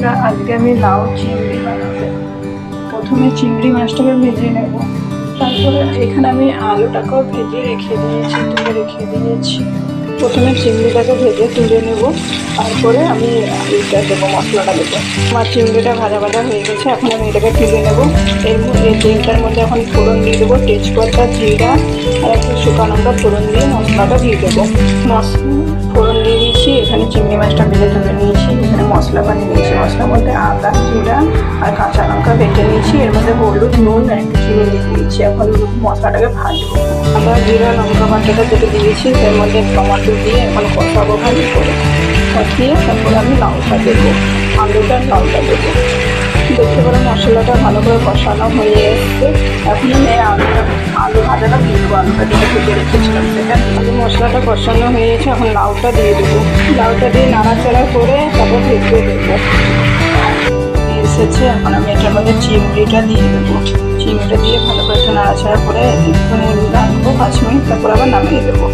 বন্ধুরা আজকে আমি লাউ চিংড়ি বানাবো। প্রথমে চিংড়ি মাছটাকে ভেজে নেব। তারপরে এখানে আমি আলুটাকেও ভেজে রেখে দিয়েছি, তুলে রেখে দিয়েছি। প্রথমে চিংড়িটাকে ভেজে তুলে নেব। তারপরে আমি আলুটা দেবো, মশলাটা দেবো। আমার চিংড়িটা ভাজা ভাজা হয়ে গেছে, এখন আমি এটাকে তুলে নেব। এর মধ্যে তেলটার মধ্যে এখন ফোড়ন দিয়ে দেবো, তেজপাতা, জিরা, আর একটু শুকানো লঙ্কা ফোড়ন দিয়ে মশলাটা দিয়ে দেবো। মশলা ফোড়ন দিয়ে দিয়েছি এখানে চিংড়ি মাছটা ভেজে তুলে নিয়েছি। মশলা বানিয়ে নিয়েছি। মশলা বলতে আদা, জিরা আর কাঁচা লঙ্কা বেটে নিয়েছি। এর মধ্যে হলুদ, নুন আর একটু চিনি দিয়ে দিয়েছি। এখন মশলাটাকে ভাজবো। আবার জিরা, লঙ্কা বাটাটা কেটে দিয়েছি। এর মধ্যে টমাটো দিয়ে এখন কষাবো ভালো করে। কষিয়ে তারপর আমি লঙ্কা দেবো। আলুটা লঙ্কা দেবো। দেখতে পারো মশলাটা ভালো করে কষানো হয়ে এসছে এখন আমি আলুটা আলু ভাজাটা দিয়ে দেবো আলুটা যেটা ভেজে রেখেছিলাম সেটা। আলু মশলাটা কষানো হয়ে গেছে, এখন লাউটা দিয়ে দেবো। লাউটা দিয়ে নাড়াচাড়া করে তারপর ভেজে দেবো এসেছে, এখন আমি এটার মধ্যে চিংড়িটা দিয়ে দেবো। চিংড়িটা দিয়ে ভালো করে একটু নাড়াচাড়া করে একটুখানি রাখব পাঁচ মিনিট, তারপর আবার নামিয়ে দেবো।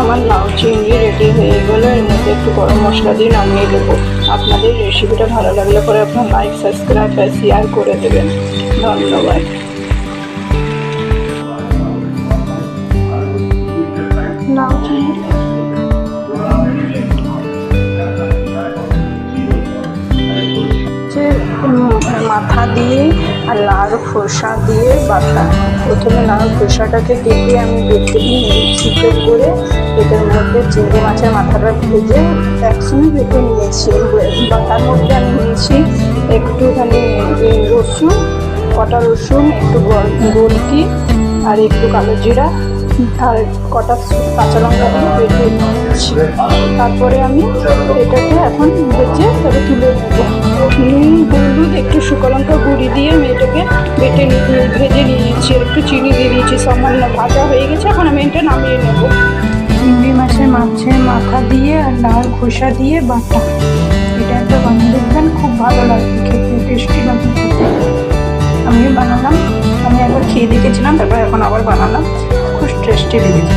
আমার লাউ চিংড়ি রেডি হয়ে গেলো। এর মধ্যে একটু গরম মশলা দিয়ে নামিয়ে দেবো। আপনাদের রেসিপিটা ভালো লাগলে পরে আপনার লাইক সাবস্ক্রাইব আর শেয়ার করে দেবেন। ধন্যবাদ। মাথা দিয়ে আর লাল খোসা দিয়ে বাটা। প্রথমে লাল খোসাটাকে কেটে আমি বেটে নিয়ে সিদ্ধ করে। এটার মধ্যে চিংড়ি মাছের মাথাটা ভেজে একসঙ্গে বেটে নিয়েছি বাটার মধ্যে আমি নিয়েছি একটুখানি রসুন, কটা রসুন, একটু গোলকি আর একটু কালো জিরা, আর কটা কাঁচা লঙ্কা দিয়ে বেটে নিচ্ছি তারপরে আমি এটাকে এখন ভেজে তবে তুলে নেব। নুন, হলুদ, একটু শুকনো লঙ্কা গুঁড়ি দিয়ে আমি এটাকে বেটে ভেজে নিয়েছি, একটু চিনি দিয়ে দিয়েছি, সামান্য ভাজা হয়ে গেছে, এখন আমি এটা নামিয়ে নেব। চিংড়ি মাছের মাছের মাথা দিয়ে আর লাল খোসা দিয়ে বাটা। এটা একটা বানিয়ে দেখবেন খুব ভালো লাগবে খেতে টেস্টি লাগবে আমিও বানালাম, আমি একবার খেয়ে দেখেছিলাম, তারপর এখন আবার বানালাম, খুব টেস্টি লেগেছে।